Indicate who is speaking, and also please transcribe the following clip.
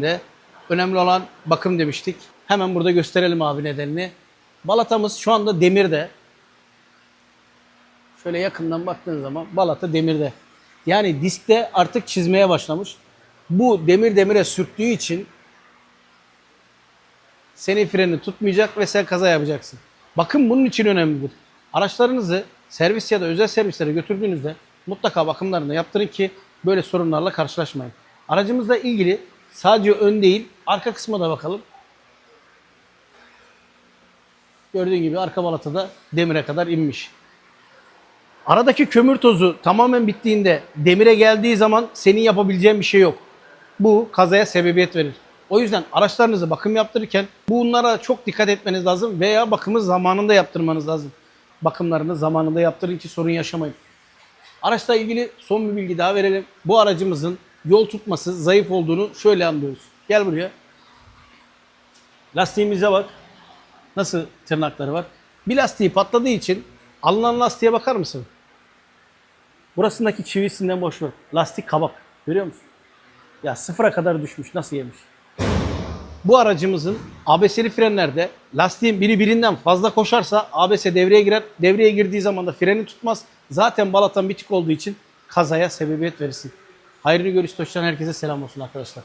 Speaker 1: de önemli olan bakım demiştik. Hemen burada gösterelim abi nedenini. Balatamız şu anda demirde. Şöyle yakından baktığın zaman balata demirde. Yani diskte artık çizmeye başlamış. Bu demir demire sürttüğü için senin freni tutmayacak ve sen kaza yapacaksın. Bakım bunun için önemlidir. Araçlarınızı servis ya da özel servislere götürdüğünüzde mutlaka bakımlarını yaptırın ki böyle sorunlarla karşılaşmayın. Aracımızla ilgili sadece ön değil arka kısma da bakalım. Gördüğün gibi arka balatada demire kadar inmiş. Aradaki kömür tozu tamamen bittiğinde demire geldiği zaman senin yapabileceğin bir şey yok. Bu kazaya sebebiyet verir. O yüzden araçlarınızı bakım yaptırırken bunlara çok dikkat etmeniz lazım veya bakımı zamanında yaptırmanız lazım. Bakımlarını zamanında yaptırın ki sorun yaşamayın. Araçla ilgili son bir bilgi daha verelim. Bu aracımızın yol tutması zayıf olduğunu şöyle anlıyoruz. Gel buraya. Lastiğimize bak. Nasıl tırnakları var. Bir lastiği patladığı için alınan lastiğe bakar mısın? Burasındaki çivisinden boş ver. Lastik kabak. Görüyor musun? Ya sıfıra kadar düşmüş. Nasıl yemiş? Bu aracımızın ABS'li frenlerde lastiğin biri birinden fazla koşarsa ABS devreye girer. Devreye girdiği zaman da freni tutmaz. Zaten balatan bitik olduğu için kazaya sebebiyet verirsin. Hayrını görüş hoşçakalın. Herkese selam olsun arkadaşlar.